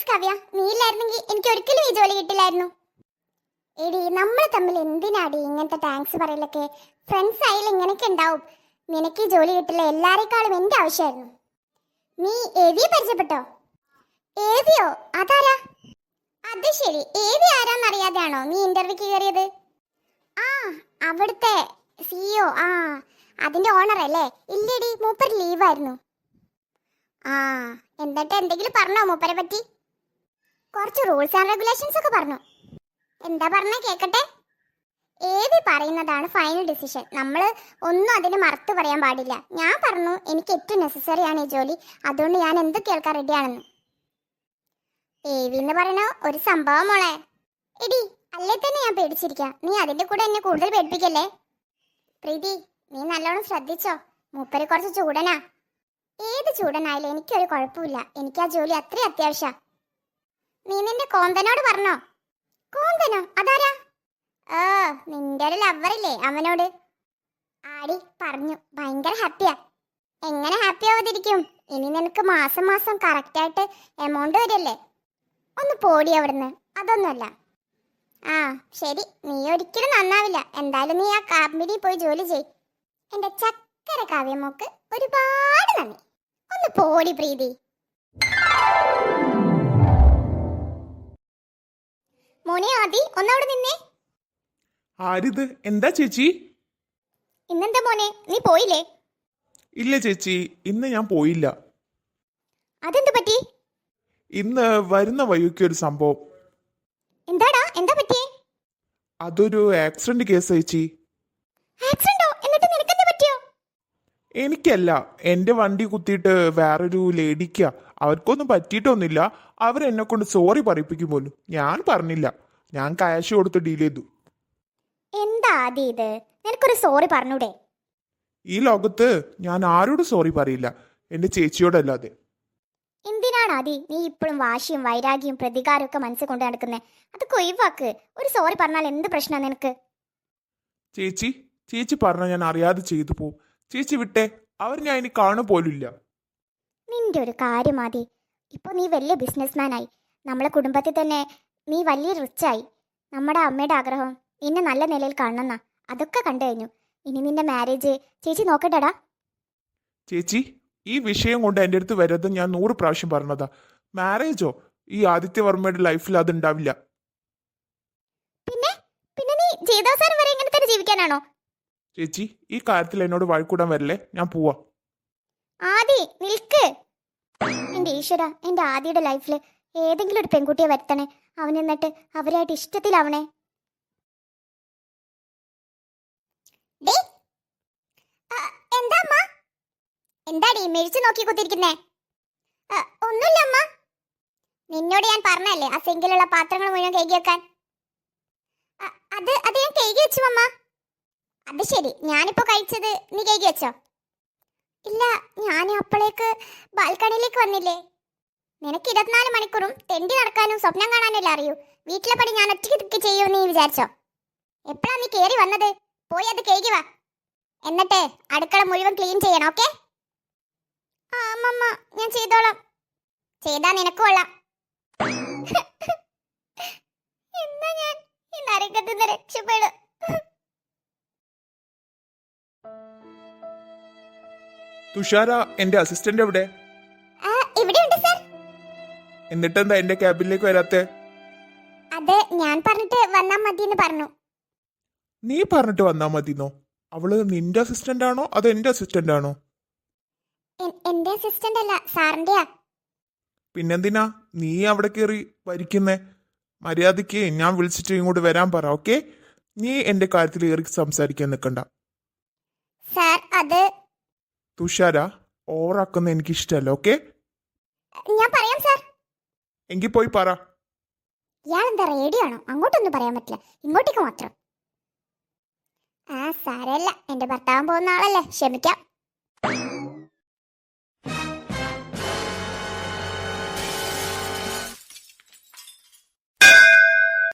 Thanks Kavya. നീ ഇല്ലായിരുന്നെങ്കിൽ എനിക്ക് ഒരിക്കലും ഈ ജോലി കിട്ടില്ലായിരുന്നു. എടി നമ്മൾ തമ്മിൽ എന്തിനാടി ഇങ്ങനത്തെ താങ്ക്സ് പറയലൊക്കെ? ഫ്രണ്ട്സ് ആയാലും ഇങ്ങനെയൊക്കെ ഉണ്ടാവും. നിനക്ക് ഈ ജോലി കിട്ടില്ല എല്ലാരെക്കാളും എന്റെ ആവശ്യമായിരുന്നു. നീ എവി പരിചയപ്പെട്ടോ? ഏവിയോ? അതാരാ? അത് ശരി. ഏവി ആരാന്നറിയാതെയാണോ നീ ഇന്റർവ്യൂക്ക് കയറിയത്? ആ അവിടുത്തെ സിഇഒ ആ അതിന്റെ ഓണർ അല്ലേ? ഇല്ലേടി മൂപ്പർ ലീവായിരുന്നു ആ എന്നിട്ട് എന്തെങ്കിലും പറഞ്ഞോ മൂപ്പരെ പറ്റി? കുറച്ച് റൂൾസ് ആൻഡ് റെഗുലേഷൻസ് ഒക്കെ പറഞ്ഞു. എന്താ പറഞ്ഞ കേക്കട്ടെ? ഏവി പറയുന്നതാണ് ഫൈനൽ ഡിസിഷൻ നമ്മൾ ഒന്നും അതിന് മറുത്ത് പറയാൻ പാടില്ല. ഞാൻ പറഞ്ഞു എനിക്ക് ഏറ്റവും നെസസറി ആണ് ഈ ജോലി. അതുകൊണ്ട് ഞാൻ എന്ത് കേൾക്കാൻ റെഡിയാണെന്ന് ഏവി എന്ന് പറയണ ഒരു സംഭവം മോളെ. എടി അല്ലേ തന്നെ ഞാൻ പേടിച്ചിരിക്കാം. നീ അതിന്റെ കൂടെ എന്നെ കൂടുതൽ പേടിപ്പിക്കല്ലേ? പ്രീതി നീ നല്ലോണം ശ്രദ്ധിച്ചോ? മൂപ്പര് കുറച്ച് ചൂടനാ. ഏത് ചൂടനായാലും എനിക്കൊരു കുഴപ്പമില്ല. എനിക്ക് ആ ജോലി അത്രയും അത്യാവശ്യ. നീ നിന്റെ കോന്തനോട് പറഞ്ഞോ? കോന്തനോ? അതാരാ? ഓ നിന്റെ ഒരു ലവറില്ലേ അവനോട്? ആടി പറഞ്ഞു. ഭയങ്കര ഹാപ്പിയാ എങ്ങനെ ഹാപ്പി ആവാതിരിക്കും? ഇനി നിനക്ക് മാസം മാസം കറക്റ്റായിട്ട് എമൗണ്ട് വരില്ലേ ഒന്ന് പോടി അവിടുന്ന്. അതൊന്നുമല്ല. ആ ശരി. നീ ഒരിക്കലും നന്നാവില്ല. എന്തായാലും നീ ആ കമ്പനി പോയി ജോലി ചെയ്. എന്റെ ചക്കര കാവ്യമോക്ക് ഒരുപാട് നന്ദി. ഒന്ന് പോടി പ്രീതി. മോനെ ആദി ഒന്നവിടെ നിന്നേ. ആരിത്? എന്താ ചേച്ചി? ഇന്നെന്താ മോനെ? നീ പോയില്ലേ? ഇല്ല ചേച്ചി ഇന്ന് ഞാൻ പോയില്ല. അതെന്ത് പറ്റി? ഇന്ന് വരുന്ന വഴിക്ക് ഒരു സംഭവം. എന്താടാ? എന്താ പറ്റിയേ? അതൊരു ആക്സിഡന്റ് കേസ് ചേച്ചി. ആക്സിഡന്റോ എന്നിട്ട് നിനക്കെന്താ പറ്റിയോ? എനിക്കല്ല എന്റെ വണ്ടി കുത്തിയിട്ട് വേറൊരു ലേഡിക്കാ. അവർക്കൊന്നും പറ്റിയിട്ടൊന്നുമില്ല. അവരെന്നെ കൊണ്ട് സോറി പറയിപ്പിക്കും പോലും. ഞാൻ പറഞ്ഞില്ല. ഞാൻ കാശ് കൊടുത്ത് ഡീൽ ചെയ്തു. എന്താ ഇത്? നിനക്കൊരു സോറി പറഞ്ഞൂടെ? ഈ ലോകത്ത് ഞാൻ ആരോടും സോറി പറയില്ല. എന്റെ ചേച്ചിയോടല്ലാതെ. എന്തിനാണ് ആദി? നീ ഇപ്പോഴും വാശിയും വൈരാഗ്യവും പ്രതികാരവും ഒക്കെ മനസ്സിൽ കൊണ്ട് നടക്കുന്നത് അതൊക്കെ ഒഴിവാക്ക്. ഒരു സോറി പറഞ്ഞാൽ എന്ത് പ്രശ്നമാണ് നിനക്ക്? ചേച്ചി ചേച്ചി പറഞ്ഞ ഞാൻ അറിയാതെ ചെയ്തു പോവും. ചേച്ചി വിട്ടെ അവർ ഞാൻ ഇനി കാണു പോലുമില്ല. നിന്റെ ഒരു കാര്യം ആദി. ഇപ്പോൾ നീ വലിയ ബിസിനസ്മാനായി നമ്മളെ കുടുംബത്തിൽ തന്നെ നീ വലിയ റിച്ചായി. നമ്മുടെ അമ്മയുടെ ആഗ്രഹം നിന്നെ നല്ല നിലയിൽ കാണണമെന്നാ. അതൊക്കെ കണ്ടു കഴിഞ്ഞു. ഇനി നിന്റെ മാരേജ് ചേച്ചി നോക്കട്ടെടാ. ചേച്ചി ഈ വിഷയം കൊണ്ട് എന്റെ അടുത്ത് വരരുത് ഞാൻ നൂറ് പ്രാവശ്യം പറഞ്ഞതാ. മാരേജോ ഈ ആദിത്യവർമ്മയുടെ ലൈഫിൽ അത് ഉണ്ടാവില്ല പിന്നെ? പിന്നെ നീ ജീവിതാവസാനം വരെ ഇങ്ങനെ തന്നെ ജീവിക്കാനാണോ? ചേച്ചി ഈ കാര്യത്തിൽ എന്നോട് വഴക്കൂടാൻ വരല്ലേ? ഞാൻ പോവാ. ആദി നിൽക്ക്. എന്റെ ഈശ്വര എന്റെ ആദിയുടെ ലൈഫിൽ ഏതെങ്കിലും ഒരു പെൺകുട്ടിയെ വരുത്തണേ. അവൻ എന്നിട്ട് അവരായിട്ട് ഇഷ്ടത്തിലാവണേ? എന്താ അമ്മ? എന്താടി മെഴിച്ചു നോക്കി കുത്തിരിക്കുന്നേ? ഒന്നുമില്ല അമ്മ. നിന്നോട് ഞാൻ പറഞ്ഞല്ലേ ആ സിങ്കിലുള്ള പാത്രങ്ങൾ മുഴുവൻ കഴുകി വെക്കാൻ? അത് അത് ഞാൻ കഴുകി വെച്ചു അമ്മ. അത് ശരി ഞാനിപ്പോ കഴിച്ചത് നീ കഴുകി വെച്ചോ? ഇല്ല ഞാൻ അപ്പോഴേക്ക് ബാൽക്കണിയിലേക്ക് വന്നില്ലേ? നിനക്ക് ഇരുപത്തിനാല് മണിക്കൂറും തെണ്ടി നടക്കാനും സ്വപ്നം കാണാനല്ലേ അറിയൂ? വീട്ടിലെ പണി ഞാൻ ഒറ്റയ്ക്ക് തിക്ക് ചെയ്യൂ നീ വിചാരിച്ചോ? എപ്പോഴാ നീ കേറി വന്നത്? പോയി അത് കേകി വാ. എന്നിട്ട് അടുക്കള മുഴുവൻ ക്ലീൻ ചെയ്യണം ഓക്കെ ഞാൻ ചെയ്തോളാം. ചെയ്താ നിനക്ക് കൊള്ളാം. ഞാൻ ഈ രക്ഷപ്പെടും. തുഷാര എന്റെ അസിസ്റ്റന്റ് എവിടെ? എന്നിട്ടെന്താ എന്റെ ക്യാബിനിലേക്ക് വരാത്തെ? അത് ഞാൻ പറഞ്ഞിട്ട് വന്നാ മതി എന്ന് പറഞ്ഞു. നീ പറഞ്ഞിട്ട് വന്നാ മതിന്നോ? അവൾ നിന്റെ അസിസ്റ്റന്റ് ആണോ? അതോ എന്റെ അസിസ്റ്റന്റ് ആണോ? എന്റെ അസിസ്റ്റന്റ് അല്ല സാറിന്റെയാ. പിന്നെന്തിനാ? നീ അവിടെ കേറി ഭരിക്കുന്നേ മര്യാദയ്ക്ക് ഞാൻ വിളിച്ചിട്ട് ഇങ്ങോട്ട് വരാൻ പറ ഓക്കെ? നീ എന്റെ കാര്യത്തിൽ കയറി സംസാരിക്കാൻ നിൽക്കണ്ട സാർ അത് തുഷാര ഓവറാക്കുന്ന എനിക്ക് ഇഷ്ടമല്ല ഓക്കെ? ഞാൻ പറയാം എങ്കിൽ പോയി പറ. ഇയാളെന്താ എന്താ റേഡിയോ ആണോ അങ്ങോട്ടൊന്നും പറയാൻ പറ്റില്ല. ഇങ്ങോട്ടേക്ക് മാത്രം. ആ സാരല്ല എന്റെ ഭർത്താവ് പോകുന്ന ആളല്ലേ. ക്ഷമിക്കാം.